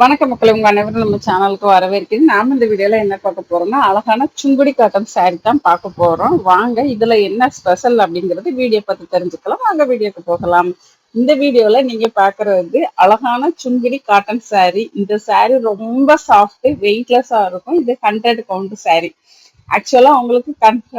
வணக்கம் மக்கள் உங்க அனைவரும் நம்ம சேனலுக்கு வரவேற்கிறது நாம இந்த வீடியோல என்ன பார்க்க போறோம்னா அழகான சுங்குடி காட்டன் சாரி தான் பார்க்க போறோம். வாங்க இதுல என்ன ஸ்பெஷல் அப்படிங்கறது வீடியோ பார்த்து தெரிஞ்சுக்கலாம். வாங்க வீடியோக்கு போகலாம். இந்த வீடியோல நீங்க பாக்குறது அழகான சுங்குடி காட்டன் சாரி இந்த சாரி ரொம்ப சாஃப்ட் வெயிட்லெஸ்ஸா இருக்கும். இது ஹண்ட்ரட் கவுண்ட் சாரி ஆக்சுவலா உங்களுக்கு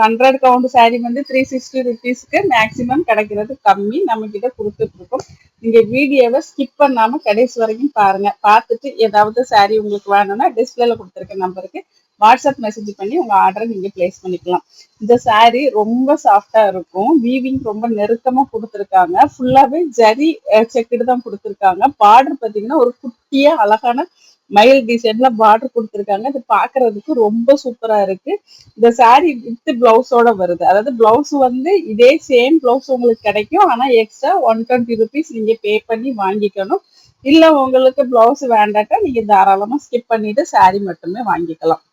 ஹண்ட்ரட் கவுண்ட் சாரீ வந்து த்ரீ சிக்ஸ்டி ருபீஸ்க்கு மேக்சிமம் கிடைக்கிறது கம்மி. நம்ம கிட்ட கொடுத்துட்டு இருக்கோம் நீங்க வீடியோவை ஸ்கிப் பண்ணாம கடைசி வரைக்கும் பாருங்க. பார்த்துட்டு ஏதாவது saree உங்களுக்கு வேணும்னா டிஸ்பிளேல கொடுத்துருக்க நம்பருக்கு வாட்ஸ்அப் மெசேஜ் பண்ணி உங்க ஆர்டரை நீங்க பிளேஸ் பண்ணிக்கலாம். இந்த saree ரொம்ப சாஃப்டா இருக்கும். வீவிங் ரொம்ப நெருக்கமா கொடுத்துருக்காங்க. ஃபுல்லாவே ஜரி செக்குடு தான் கொடுத்துருக்காங்க. பார்டர் பாத்தீங்கன்னா ஒரு குட்டியா அழகான மயில் டிசைன்ல பார்டர் கொடுத்துருக்காங்க. இது பாக்குறதுக்கு ரொம்ப சூப்பரா இருக்கு. இந்த saree வித் பிளவுஸோட வருது. அதாவது பிளவுஸ் வந்து இதே சேம் பிளவுஸ் உங்களுக்கு கிடைக்கும். ஆனா எக்ஸ்ட்ரா ஒன் டுவெண்ட்டி ருபீஸ் நீங்க பே பண்ணி வாங்கிக்கணும். இல்ல உங்களுக்கு பிளவுஸ் வேண்டாட்டா நீங்க தாராளமா ஸ்கிப் பண்ணிட்டு saree மட்டுமே வாங்கிக்கலாம்.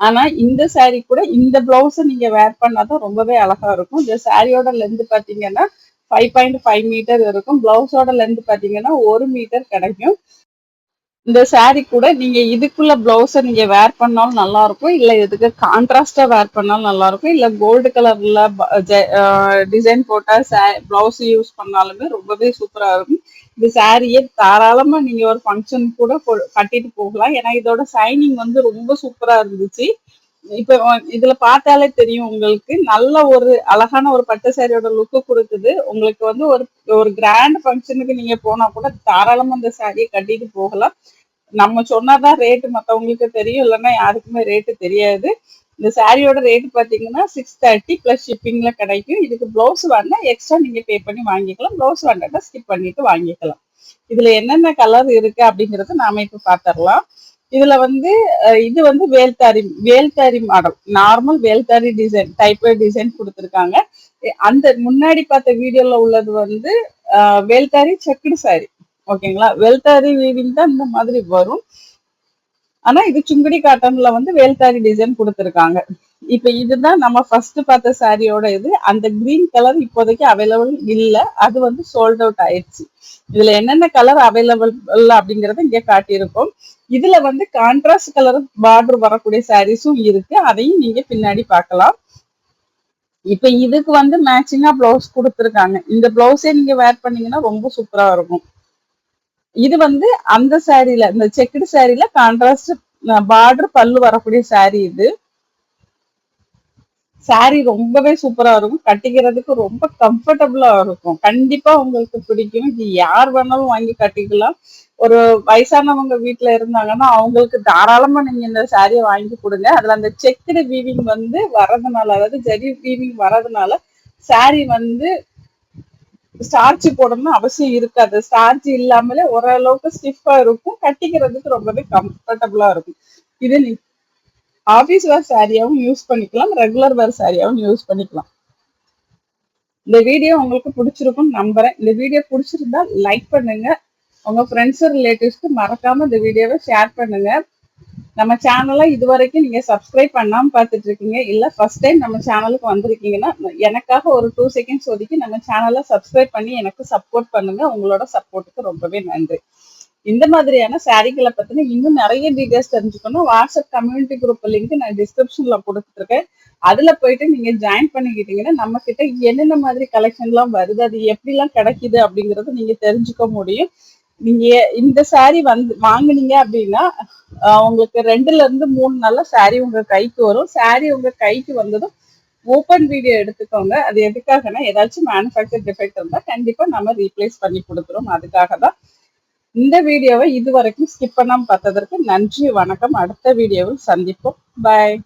ஆனா இந்த saree கூட இந்த பிளவுஸ் நீங்க வேர் பண்ணாதான் ரொம்பவே அழகா இருக்கும். இந்த சாரியோட லென்த் பாத்தீங்கன்னா ஃபைவ் பாயிண்ட் ஃபைவ் மீட்டர் இருக்கும். பிளவுஸோட லென்த் பாத்தீங்கன்னா ஒரு மீட்டர் கிடைக்கும். இந்த saree கூட நீங்க இதுக்குள்ள பிளவுஸ நீங்க வேர் பண்ணாலும் நல்லா இருக்கும். இல்ல இதுக்கு கான்ட்ராஸ்டா வேர் பண்ணாலும் நல்லா இருக்கும். இல்ல கோல்டு கலர்ல டிசைன் போட்டா பிளவுஸ் யூஸ் பண்ணாலுமே ரொம்பவே சூப்பரா இருக்கும். இந்த சாரியே தாராளமா நீங்க ஒரு ஃபங்க்ஷன் கூட கட்டிட்டு போகலாம். ஏன்னா இதோட சைனிங் வந்து ரொம்ப சூப்பரா இருந்துச்சு. இப்ப இதுல பார்த்தாலே தெரியும் உங்களுக்கு. நல்ல ஒரு அழகான ஒரு பட்டு சாரியோட லுக்கு கொடுக்குது. உங்களுக்கு வந்து ஒரு ஒரு கிராண்ட் ஃபங்க்ஷனுக்கு நீங்க போனா கூட தாராளமா அந்த சாரியை கட்டிட்டு போகலாம். நம்ம சொன்னாதான் ரேட்டு மத்தவங்களுக்கு தெரியும். இல்லைன்னா யாருக்குமே ரேட்டு தெரியாது. இந்த சாரியோட ரேட் பார்த்தீங்கன்னா சிக்ஸ் தேர்ட்டி ப்ளஸ் ஷிப்பிங்ல கிடைக்கும். இதுக்கு ப்ளவுஸ் வேணா எக்ஸ்ட்ரா நீங்க பே பண்ணி வாங்கிக்கலாம். ப்ளவுஸ் வேண்டாட்டா ஸ்கிப் பண்ணிட்டு வாங்கிக்கலாம். இதுல என்னென்ன கலர் இருக்கு அப்படிங்கறத நாம இப்போ பார்த்துடலாம் இதுல வந்து இது வந்து வேல்தாரி வேல்தாரி மாடல் நார்மல் வேல்தாரி டிசைன் டைப் டிசைன் கொடுத்துருக்காங்க. அந்த முன்னாடி பார்த்த வீடியோவில் உள்ளது வந்து வேல்தாரி செக்குடு சாரி ஓகேங்களா? வெல்தாரி வீவிங் தான் இந்த மாதிரி வரும். ஆனா இது சுங்குடி காட்டன்ல வந்து வேல்தாரி டிசைன் கொடுத்துருக்காங்க. இப்ப இதுதான் நம்ம ஃபர்ஸ்ட் பார்த்த சாரியோட இது. அந்த கிரீன் கலர் இப்போதைக்கு அவைலபிள் இல்ல. அது வந்து சோல்ட் அவுட் ஆயிடுச்சு. இதுல என்னென்ன கலர் அவைலபிள் அப்படிங்கறத இங்க காட்டியிருக்கோம். இதுல வந்து கான்ட்ராஸ்ட் கலர் பார்டர் வரக்கூடிய சாரீஸும் இருக்கு. அதையும் நீங்க பின்னாடி பார்க்கலாம். இப்ப இதுக்கு வந்து மேட்சிங்கா பிளவுஸ் கொடுத்துருக்காங்க. இந்த பிளவுஸே நீங்க வேர் பண்ணீங்கன்னா ரொம்ப சூப்பரா இருக்கும். இது வந்து அந்த சாரீல இந்த செக்குடு சாரீல கான்ட்ராஸ்ட் பார்டர் பல்லு வரக்கூடிய சாரீ இது. சாரீ ரொம்பவே சூப்பரா இருக்கும். கட்டிக்கிறதுக்கு ரொம்ப கம்ஃபர்டபுளா இருக்கும். கண்டிப்பா உங்களுக்கு பிடிக்கும். இது யார் வேணாலும் வாங்கி கட்டிக்கலாம். ஒரு வயசானவங்க வீட்டுல இருந்தாங்கன்னா அவங்களுக்கு தாராளமா நீங்க இந்த சாரியை வாங்கி கொடுங்க. அதுல அந்த செக்குடு வீவிங் வந்து வர்றதுனால அதாவது ஜரி வீவிங் வர்றதுனால சாரி வந்து ஸ்டார்ச் போடணும்னு அவசியம் இருக்காது. ஸ்டார்ச் இல்லாமலே ஓரளவுக்கு ஸ்டிஃபா இருக்கும். கட்டிக்கிறதுக்கு ரொம்பவே கம்ஃபர்டபுளா இருக்கும். இது நீ ஆபீஸ் வேர் சாரியாவும் யூஸ் பண்ணிக்கலாம். ரெகுலர் வேர் சாரியாவும் யூஸ் பண்ணிக்கலாம். இந்த வீடியோ உங்களுக்கு பிடிச்சிருக்கும் நம்புறேன். இந்த வீடியோ பிடிச்சிருந்தா லைக் பண்ணுங்க. உங்க ஃப்ரெண்ட்ஸ் ரிலேட்டிவ்ஸ்க்கு மறக்காம இந்த வீடியோவை ஷேர் பண்ணுங்க. நம்ம சேனலை இது வரைக்கும் நீங்க சப்ஸ்கிரைப் பண்ணாம பார்த்துட்டு இருக்கீங்க இல்ல ஃபர்ஸ்ட் டைம் நம்ம சேனலுக்கு வந்திருக்கீங்கன்னா எனக்காக ஒரு டூ செகண்ட்ஸ் ஒதுக்கி நம்ம சேனலை சப்ஸ்கிரைப் பண்ணி எனக்கு சப்போர்ட் பண்ணுங்க. உங்களோட சப்போர்ட்டுக்கு ரொம்பவே நன்றி. இந்த மாதிரியான சாரிகளை பத்தின இன்னும் நிறைய டீடைல்ஸ் தெரிஞ்சுக்கணும். வாட்ஸ்அப் கம்யூனிட்டி குரூப் லிங்க் நான் டிஸ்கிரிப்ஷன்ல கொடுத்துருக்கேன் அதுல போயிட்டு நீங்க ஜாயின் பண்ணிக்கிட்டீங்கன்னா நம்ம கிட்ட என்னென்ன மாதிரி கலெக்ஷன்லாம் வருது அது எப்படிலாம் கிடைக்குது அப்படிங்கறத நீங்க தெரிஞ்சுக்க முடியும். நீங்க இந்த சாரி வந்து வாங்குனீங்க அப்படின்னா உங்களுக்கு ரெண்டுல இருந்து மூணு நாள்ல சாரி உங்க கைக்கு வரும். சாரி உங்க கைக்கு வந்ததும் ஓப்பன் வீடியோ எடுத்துக்கோங்க. அது எதுக்காகனா ஏதாச்சும் மேனுஃபேக்சர் டிஃபெக்ட் இருந்தா கண்டிப்பா நம்ம ரீப்ளேஸ் பண்ணி கொடுக்குறோம் அதுக்காக தான் இந்த வீடியோவை இது வரைக்கும் ஸ்கிப் பண்ணாம பார்த்ததற்கு நன்றி வணக்கம். அடுத்த வீடியோவில் சந்திப்போம். பாய்